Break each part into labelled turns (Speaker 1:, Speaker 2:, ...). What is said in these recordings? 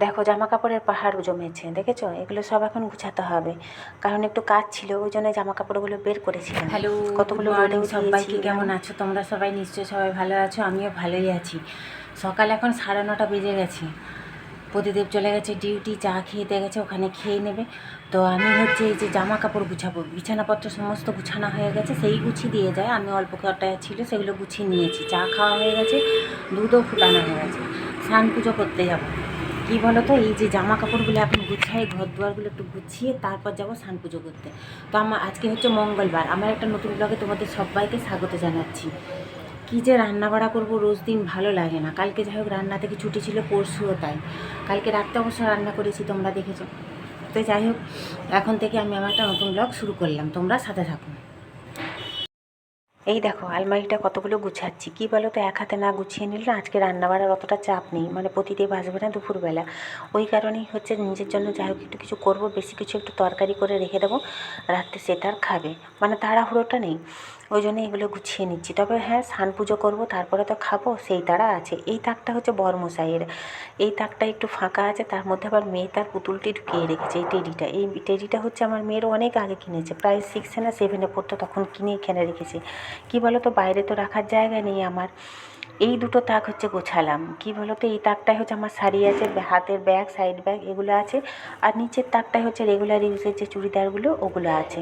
Speaker 1: দেখো জামা কাপড়ের পাহাড় জমেছে দেখেছ? এগুলো সব এখন গুছাতে হবে। কারণ একটু কাজ ছিল ওই জন্য জামা কাপড়গুলো বের করেছিলাম।
Speaker 2: হ্যালো
Speaker 1: কতগুলো
Speaker 2: সবাইকে কেমন আছো? তোমরা সবাই নিশ্চয়ই সবাই ভালো আছো আমিও ভালোই আছি। সকাল এখন সাড়ে নটা বেজে গেছে। প্রদীপ চলে গেছে ডিউটি চা খেতে গেছে ওখানে খেয়ে নেবে। তো আমি হচ্ছে এই যে জামা কাপড় গুছাবো বিছানাপত্র সমস্ত গুছানো হয়ে গেছে সেই গুছিয়ে দিয়ে যায়। আমি অল্প কটা ছিল সেগুলো গুছিয়ে নিয়েছি। চা খাওয়া হয়ে গেছে দুধও ফুটানো হয়ে গেছে। স্নান পুজো করতে যাব। কী বলো তো এই যে জামা কাপড়গুলো এখন গুছাই ঘর দুয়ারগুলো একটু গুছিয়ে তারপর যাব স্নান পুজো করতে। তো আমার আজকে হচ্ছে মঙ্গলবার। আমার একটা নতুন ব্লগে তোমাদের সবাইকে স্বাগত জানাচ্ছি। কী যে রান্না বাড়া করব রোজ দিন ভালো লাগে না। কালকে যাই হোক, রান্না থেকে ছুটি ছিল পরশুও তাই। কালকে রাত্রে অবশ্য রান্না করেছি, তোমরা দেখেছ। তো যাই হোক, এখন থেকে আমি আমার একটা নতুন ব্লগ শুরু করলাম। তোমরা সাথে থাকো।
Speaker 1: এই দেখো, আলমারিটা কতগুলো গুছাচ্ছি। কি বলো তো এক হাতে না গুছিয়ে নিলে আজকে রান্না বাড়ার অতটা চাপ নেই। মানে প্রতিদিন আসবে না দুপুরবেলা। ওই কারণেই হচ্ছে নিজের জন্য যাই হোক একটু কিছু করব, বেশি কিছু একটু তরকারি করে রেখে দেবো। রাত্রে সেটা আর খাবে। মানে তাড়াহুড়োটা নেই। ওই জন্য এগুলো গুছিয়ে নিচ্ছি। তবে হ্যাঁ স্নান পুজো করব, তারপরে তো খাব, সেই তারা আছে। এই তাকটা হচ্ছে বর্মশাইয়ের। এই তাকটা একটু ফাঁকা আছে, তার মধ্যে আবার মেয়ে তার পুতুলটি ঢুকিয়ে রেখেছে, এই টেডিটা। এই টেডিটা হচ্ছে আমার মেয়েরও অনেক আগে কিনেছে। প্রায় সিক্সে না সেভেনে পড়তো, তখন কিনে এখানে রেখেছে। কি বলো তো বাইরে তো রাখার জায়গা নেই আমার। এই দুটো তাক হচ্ছে গোছালাম। কি বলো তো এই তাকটাই হচ্ছে আমার শাড়ি আছে হাতের ব্যাগ সাইড ব্যাগ এগুলো আছে। আর নিচের তাকটাই হচ্ছে রেগুলার ইউজের যে চুড়িদারগুলো, ওগুলো আছে।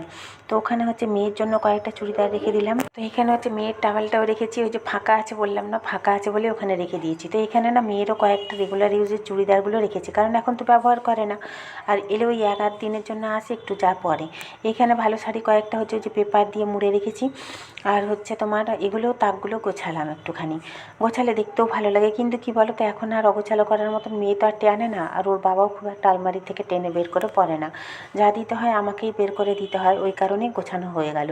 Speaker 1: তো ওখানে হচ্ছে মেয়ের জন্য কয়েকটা চুড়িদার রেখে দিলাম। তো এখানে হচ্ছে মেয়ের টাওয়ালটাও রেখেছি, ওই যে ফাঁকা আছে বললাম না, ফাঁকা আছে বলে ওখানে রেখে দিয়েছি। তো এখানে না মেয়েরও কয়েকটা রেগুলার ইউজের চুড়িদারগুলো রেখেছি, কারণ এখন তো ব্যবহার করে না। আর এলে ওই এক আধ দিনের জন্য আসে, একটু যা পরে। এখানে ভালো শাড়ি কয়েকটা হচ্ছে ওই যে পেপার দিয়ে মুড়ে রেখেছি। আর হচ্ছে তোমার এগুলো তাকগুলো গোছালাম একটুখানি। গোছালে দেখতেও ভালো লাগে। কিন্তু কি বলো তো এখন আর অগোছালো করার মতন মেয়ে তো আর টেনে না। আর ওর বাবাও খুব একটা আলমারি থেকে টেনে বের করে পড়ে না। যা দিতে হয় আমাকেই বের করে দিতে হয়, ওই কারণেই গোছানো হয়ে গেল।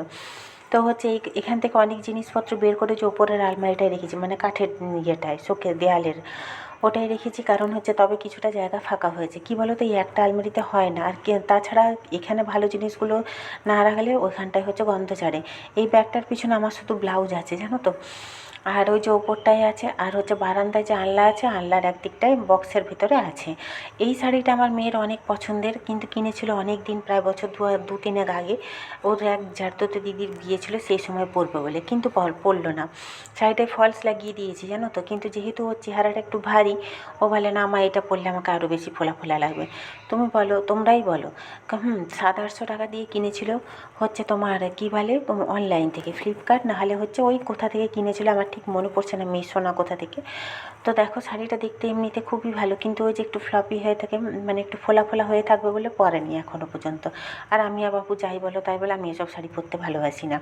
Speaker 1: তো হচ্ছে এই এখান থেকে অনেক জিনিসপত্র বের করে যে ওপরের আলমারিটায় রেখেছি মানে কাঠের ইয়েটায়, শোকের দেয়ালের ওটাই রেখেছি। কারণ হচ্ছে তবে কিছুটা জায়গা ফাঁকা হয়েছে। কি বলো তো এই একটা আলমারিতে হয় না। আর তাছাড়া এখানে ভালো জিনিসগুলো না রাখলে ওইখানটায় হচ্ছে গন্ধ ছাড়ে এই ব্যাগটার পিছনে আমার শুধু ব্লাউজ আছে, জানো তো? আর ওই যে ওপরটায় আছে, আর হচ্ছে বারান্দায় যে আনলা আছে আনলার একদিকটায় বক্সের ভিতরে আছে। এই শাড়িটা আমার মেয়ের অনেক পছন্দের, কিন্তু কিনেছিল অনেক দিন প্রায় বছর দু দু তিনেক আগে। ওর এক জারদতে দিদির বিয়ে ছিল সেই সময় পরবে বলে, কিন্তু পর- পরলো না। শাড়িটায় ফলস লাগিয়ে দিয়েছি, জানো তো? কিন্তু যেহেতু ওর চেহারাটা একটু ভারী, ও বলে, না আমার এটা পরলে আমাকে আরও বেশি ফোলা ফোলা লাগবে। তুমি বলো, তোমরাই বলো। হুম সাত আটশো টাকা দিয়ে কিনেছিল, হচ্ছে তোমার, কী বলে অনলাইন থেকে ফ্লিপকার্ট না হলে হচ্ছে ওই কোথা থেকে কিনেছিল, আমার ঠিক মনে পড়ছে না মিশো না কোথা থেকে। তো দেখো শাড়িটা দেখতে এমনিতে খুবই ভালো, কিন্তু ওই যে একটু ফ্লপি হয়ে থাকে মানে একটু ফোলা ফোলা হয়ে থাকবে বলে পরেনি এখনও পর্যন্ত। আর আমি আর বাবু যাই বলো, তাই বলে আমি এসব শাড়ি পরতে ভালোবাসি না।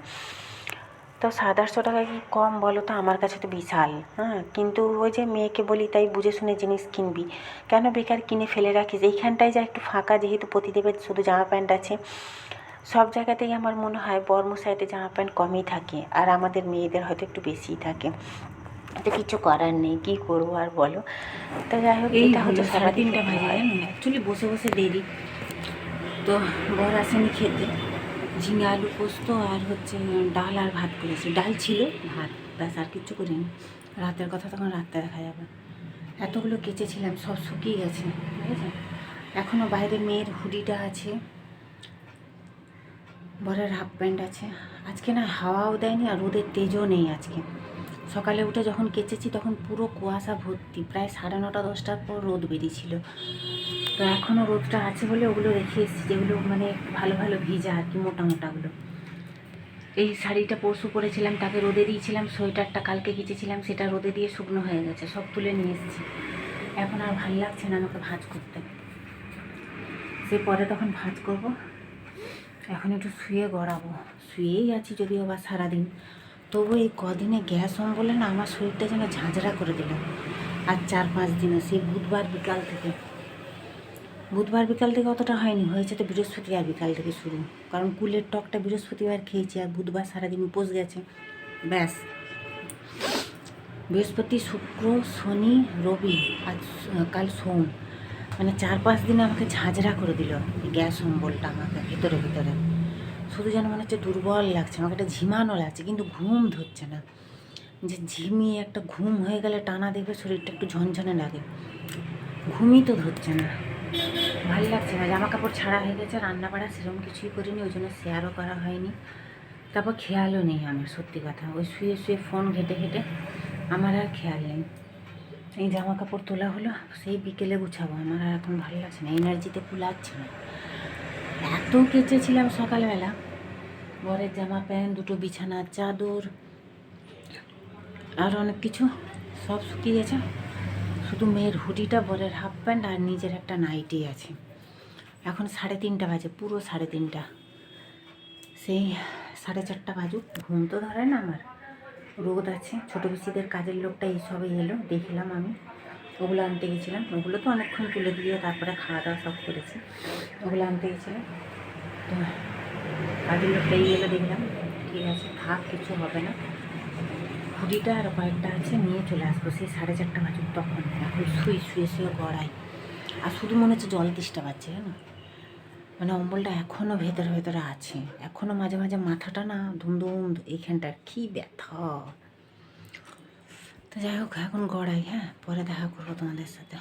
Speaker 1: তো সাত আটশো টাকা কি কম বলো তো? আমার কাছে তো বিশাল হ্যাঁ। কিন্তু ওই যে মেয়েকে বলি, তাই বুঝে শুনে জিনিস কিনবি। কেন বেকার কিনে ফেলে রাখিস? এইখানটায় যা একটু ফাঁকা, যেহেতু প্রতিদেবের শুধু জামা প্যান্ট আছে। সব জায়গাতেই আমার মনে হয় বর্মশাইতে জামা প্যান্ট কমই থাকে আর আমাদের মেয়েদের হয়তো একটু বেশিই থাকে। তো কিছু করার নেই কী করব আর বলো? তো যাই হোক এটা হচ্ছে সারাদিন
Speaker 2: তিনটা বাজে জানো? অ্যাকচুয়ালি বসে বসে দেরি। তো বর আসেনি খেতে। ঝিঙে আলু পোস্ত আর হচ্ছে ডাল আর ভাত করেছি। ডাল ছিল ভাত ব্যাস আর কিচ্ছু করিনি। রাতের কথা তখন রাতে দেখা যাবে। এতগুলো কেচেছিলাম সব শুকিয়ে গেছে বুঝেছেন এখনও বাইরে মেয়ের হুডিটা আছে। বরের হাফ প্যান্ট আছে। আজকে না হাওয়াও দেয়নি আর রোদের তেজও নেই আজকে। সকালে উঠে যখন কেচেছি তখন পুরো কুয়াশা ভর্তি। প্রায় সাড়ে নটা, দশটার পর রোদ বেরিয়েছিল। তো এখনও রোদটা আছে বলে ওগুলো রেখে এসেছি, যেগুলো মানে ভালো ভালো ভিজা আর কি, মোটা মোটাগুলো এই শাড়িটা পরশু পরেছিলাম, তাকে রোদে দিয়েছিলাম, সোয়েটারটা কালকে কেচেছিলাম, সেটা রোদে দিয়ে শুকনো হয়ে গেছে, সব তুলে নিয়ে এসেছি। এখন আর ভালো লাগছে না আমাকে ভাঁজ করতে। সে পরে তখন ভাঁজ করব। এখন একটু শুয়ে গড়াবো। শুয়েই আছি যদিও বা সারাদিন। তবু এই কদিনে গ্যাস হম বলে না আমার শরীরটা যেন ঝাঁঝরা করে দিল। আর চার পাঁচ দিনে সেই বুধবার বিকাল থেকে। বুধবার বিকাল থেকে অতটা হয়নি, হয়েছে তো বৃহস্পতিবার বিকাল থেকে শুরু। কারণ কুলের টকটা বৃহস্পতিবার খেয়েছি আর বুধবার সারাদিন উপোস গেছে। ব্যাস। বৃহস্পতি, শুক্র, শনি, রবি আর কাল সোম। মানে চার পাঁচ দিনে আমাকে ঝাঁঝরা করে দিল গ্যাস অম্বলটা আমাকে ভিতরে ভিতরে। শুধু যেন মনে হচ্ছে দুর্বল লাগছে, আমাকে একটা ঝিমানো লাগছে, কিন্তু ঘুম ধরছে না। যে ঝিমিয়ে একটা ঘুম হয়ে গেলে টানা দেখবে শরীরটা একটু ঝনঝনে লাগে। ঘুমই তো ধরছে না। ভালো লাগছে না, জামা কাপড় ছাড়া হয়ে গেছে রান্না বাড়া সেরকম কিছুই করিনি, ওই জন্য শেয়ারও করা হয়নি। তারপর খেয়ালও নেই আমার, সত্যি কথা। ওই শুয়ে শুয়ে ফোন ঘেটে ঘেটে আমার আর খেয়াল নেই। এই জামা কাপড় তোলা হলো, সেই বিকেলে গুছাবো। আমার আর এখন ভালো লাগছে না, এনার্জিতে কুলাচ্ছে না। এত কেচেছিলাম সকালবেলা। বরের জামা প্যান্ট, দুটো বিছানার চাদর, আর অনেক কিছু। সব শুকিয়েছে শুধু মেয়ের হুডিটা, বরের হাফ প্যান্ট আর নিজের একটা নাইটি আছে। এখন সাড়ে তিনটা বাজে, পুরো সাড়ে তিনটা। সেই সাড়ে চারটা বাজুক, ঘুম তো ধরে না আমার। রোদ আছে। ছোটো পিসিদের কাজের লোকটা এইসবে এলো, দেখলাম আমি। ওগুলো আনতে গেছিলাম। ওগুলো তো অনেকক্ষণ তুলে দিয়ে তারপরে খাওয়া দাওয়া সব করেছি। ওগুলো আনতে গেছিলাম। তো কাজের লোকটা এই এলো, দেখলাম। ঠিক আছে, থাক, কিছু হবে না। হুডিটা আর কয়েকটা আছে, নিয়ে চলে আসব। সেই সাড়ে চারটা বাজুক তখন। এখন শুই শুয়ে শুয়ে গড়াই। আর শুধু মনে হচ্ছে জল তেষ্টা পাচ্ছে জানো? মানে অম্বলটা এখনও ভেতরে ভেতরে আছে। এখনও মাঝে মাঝে মাথাটা না ধুমধুম এইখানটা কি ব্যথা। তো যাই হোক, এখন গড়াই হ্যাঁ? পরে দেখা করব তোমাদের সাথে।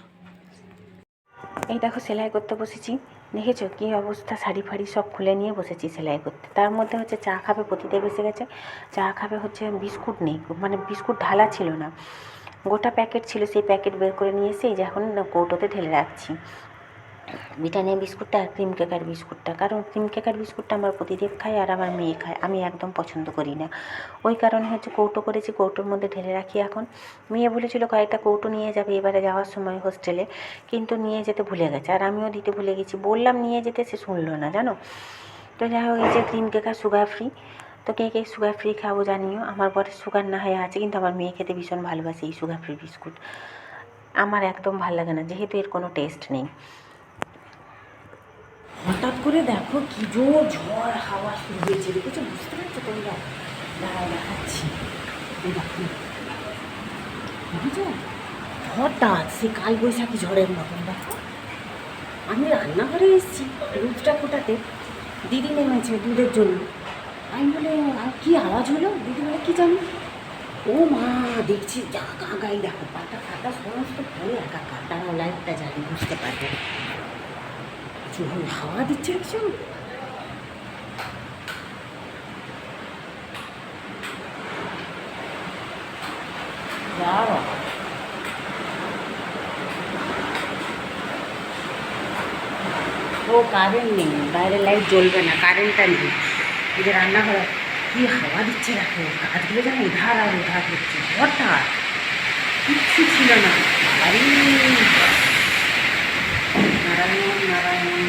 Speaker 1: এই দেখো, সেলাই করতে বসেছি। দেখেছ কী অবস্থা? শাড়ি ফাড়ি সব খুলে নিয়ে বসেছি সেলাই করতে। তার মধ্যে হচ্ছে চা খাবে পতিতে বেসে গেছে। চা খাবে হচ্ছে বিস্কুট নেই মানে বিস্কুট ঢালা ছিল না। গোটা প্যাকেট ছিল, সেই প্যাকেট বের করে নিয়ে এসে এই যে এখন কৌটোতে ঢেলে রাখছি। ব্রিটানিয়া বিস্কুটটা আর ক্রিম কেকার বিস্কুটটা। কারণ ক্রিম কেকার বিস্কুটটা আমার প্রতিদেব খায় আর আমার মেয়ে খায়। আমি একদম পছন্দ করি না। ওই কারণে হচ্ছে কৌটো করেছি, কৌটোর মধ্যে ঢেলে রাখি এখন। মেয়ে বলেছিল কয়েকটা কৌটো নিয়ে যাবে এবারে যাওয়ার সময় হোস্টেলে কিন্তু নিয়ে যেতে ভুলে গেছে। আর আমিও দিতে ভুলে গেছি। বললাম নিয়ে যেতে, সে শুনলো না, জানো? তো যাই হোক, এই যে ক্রিম কেকার সুগার ফ্রি তো কে কে সুগার ফ্রি খাব জানিও। আমার পরে সুগার না হয়ে, আছে কিন্তু আমার মেয়ে খেতে ভীষণ ভালোবাসে এই সুগার ফ্রি বিস্কুট। আমার একদম ভালো লাগে না। যেহেতু এর কোনো টেস্ট নেই।
Speaker 2: হঠাৎ করে দেখো কি জোর ঝড়, হাওয়া শুরু হয়েছে। দেখেছ বুঝতে পারছ তোমরা? দাঁড়ায় দেখাচ্ছি। বুঝেছ? হঠাৎ সে কাল বৈশাখী ঝড়ের মতন, দেখো। আমি রান্নাঘরে এসেছি দুধটা ফোটাতে। দিদি নেমেছে দুধের জন্য। আমি বলে, আর কি আওয়াজ হলো? দিদি বলে, কি জানি? ও মা, দেখছি, যা গাগাই দেখো, পাতা ফাটা সমস্ত ফলে একাকার দাঁড়াও লাইটটা জানি বুঝতে পারবে যখন হাওয়া দিচ্ছে যা বাবা। ও কারেন্ট নেই বাইরে লাইট জ্বলবে না কারেন্টটা নেই। এই যে রান্নাঘরে কি হাওয়া দিচ্ছে দেখো গাছগুলো যেন উধার আর উধার হচ্ছে, হঠাৎ কিচ্ছু ছিল না। আরে নারায়ণ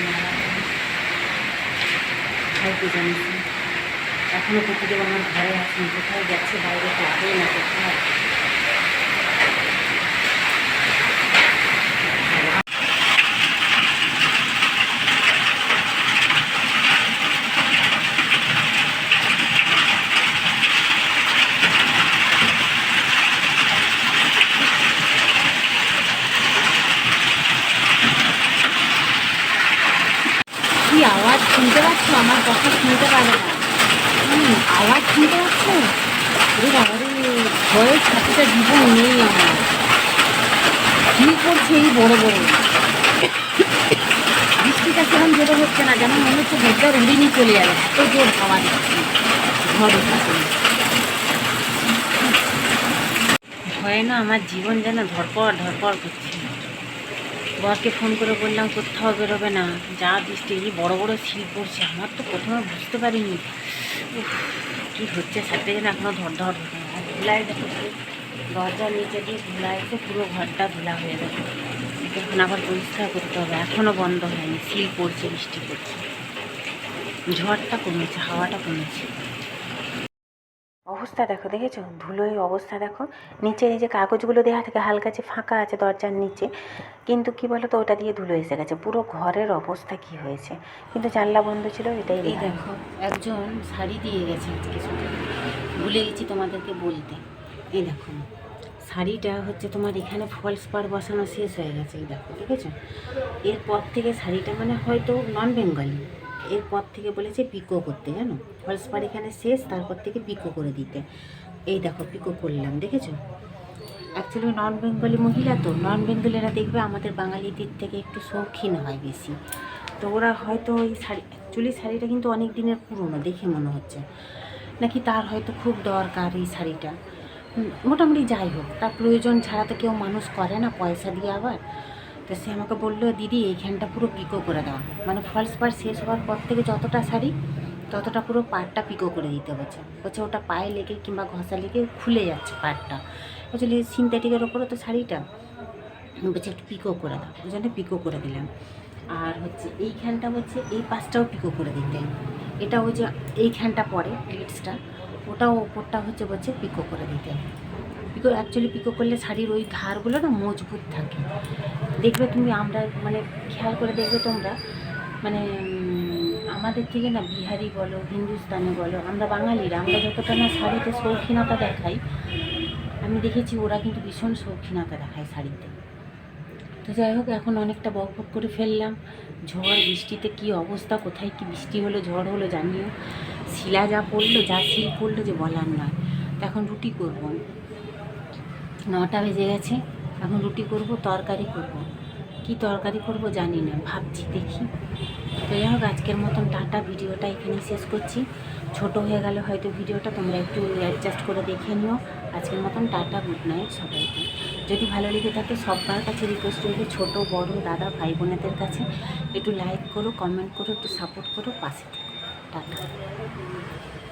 Speaker 2: হয়তো জানিস আমার ঘরে আসেন কোথায় গেছে বাইরে থাকে না কোথায় কি আওয়াজ শুনতে পাচ্ছ আমার কথা শুনতে পারে না হুম, আওয়াজ শুনতে পাচ্ছ ওরে বাবারে ভয়ের সাথে জীবন নেই আমার কি করছে এই বড় বড় বৃষ্টিটা সেরকম জোরে হচ্ছে না যেন মনে হচ্ছে উড়ে নিয়ে চলে যাবে এত জোর হাওয়া দিচ্ছে উঠেছে ভয়ে না আমার জীবন যেন ধরপড় ধরপড় করছে বরকে ফোন করে বললাম কোথাও বেরোবে না যা বৃষ্টি এই বড় বড় শীত পড়ছে আমার তো প্রথমে বুঝতে পারিনি কি হচ্ছে সাথে যেন এখনও ধর ধর ধরে। দেখো দরজার নিচে দিয়ে ধুলা তো পুরো ঘরটা ধুলা হয়ে গেছে। এখন আবার পরিষ্কার করতে হবে। এখনও বন্ধ হয়নি শিল পড়ছে বৃষ্টি পড়ছে। ঝড়টা কমেছে হাওয়াটা কমেছে।
Speaker 1: অবস্থা দেখো দেখেছ? ধুলোয় অবস্থা দেখো। নিচে এই যে কাগজগুলো দেওয়া থেকে হালকা যে ফাঁকা আছে দরজার নিচে কিন্তু কি বলো তো ওটা দিয়ে ধুলো এসে গেছে। পুরো ঘরের অবস্থা কি হয়েছে? কিন্তু জানলা বন্ধ ছিল এটাই
Speaker 2: এই দেখো। একজন শাড়ি দিয়ে গেছে আজকে ভুলে গেছি তোমাদেরকে বলতে। এই দেখো। শাড়িটা হচ্ছে তোমার এখানে ফলস পার বসানো শেষ হয়ে গেছে, এই দেখো দেখেছ এরপর থেকে শাড়িটা মানে হয়তো নন বেঙ্গলি এরপর থেকে বলেছে পিকো করতে, জানো? ফলস পার এখানে শেষ, তারপর থেকে পিকো করে দিতে। এই দেখো পিকো করলাম, দেখেছ? অ্যাকচুয়ালি নন বেঙ্গলি মহিলা তো নন বেঙ্গলিরা দেখবে আমাদের বাঙালিদের থেকে একটু শৌখিন হয় বেশি। তো ওরা হয়তো ওই শাড়ি অ্যাকচুয়ালি শাড়িটা কিন্তু অনেক দিনের পুরনো, দেখে মনে হচ্ছে। নাকি তার হয়তো খুব দরকার এই শাড়িটা। মোটামুটি যাই হোক, তার প্রয়োজন ছাড়া তো কেউ মানুষ করে না পয়সা দিয়ে আবার। তো সে আমাকে বলল, দিদি এইখানটা পুরো পিকো করে দাও। মানে ফলস পার শেষ হওয়ার পর থেকে যতটা শাড়ি, ততটা পুরো পাড়টা পিকো করে দিতে হচ্ছে। হচ্ছে ওটা পায়ে লেগে কিংবা ঘষা লেগে খুলে যাচ্ছে পাড়টা। অ্যাকচুয়ালি সিনথেটিকের ওপরে তো শাড়িটা। বলছে, একটু পিকো করে দাও। ওই জন্য পিকো করে দিলাম। আর হচ্ছে এইখানটা হচ্ছে, এই পাশটাও পিকো করে দিতে। এটা ওই যে এইখানটা পরে প্লিটসটা ওটাও ওপরটা হচ্ছে বলছে পিকো করে দিতে পিকো অ্যাকচুয়ালি পিকো করলে শাড়ির ওই ধারগুলো না মজবুত থাকে। দেখবে তুমি আমরা মানে খেয়াল করে দেখবে তোমরা মানে আমাদের থেকে না বিহারি বলো, হিন্দুস্তানি বলো, আমরা বাঙালিরা, আমরা যতটা না শাড়িতে শৌখিনতা দেখাই, আমি দেখেছি ওরা কিন্তু ভীষণ শৌখিনতা দেখায় শাড়িতে। তো যাই হোক, এখন অনেকটা বক বক করে ফেললাম। ঝড়, বৃষ্টিতে কি অবস্থা, কোথায় কি বৃষ্টি হলো, ঝড় হলো জানিও। শিলা যা পড়ল, যা শিল পড়ল যে বলার নয়। এখন রুটি করব। নটা বেজে গেছে, এখন রুটি করব, তরকারি করব। কি তরকারি করব জানি না, ভাবছি দেখি। তো যাই হোক, আজকের মতন টাটা, ভিডিওটা এখানেই শেষ করছি। ছোট হয়ে গেলে হয়তো ভিডিওটা তোমরা একটু অ্যাডজাস্ট করে দেখে নিও। আজকের মতন টাটা গুড নাইট সবাইকে। যদি ভালো লেগে থাকে, সবার কাছে রিকোয়েস্ট রইল ছোটো, বড়, দাদা, ভাই, বোনেদের কাছে। একটু লাইক করো কমেন্ট করো, একটু সাপোর্ট করো, পাশে থেকো টাটা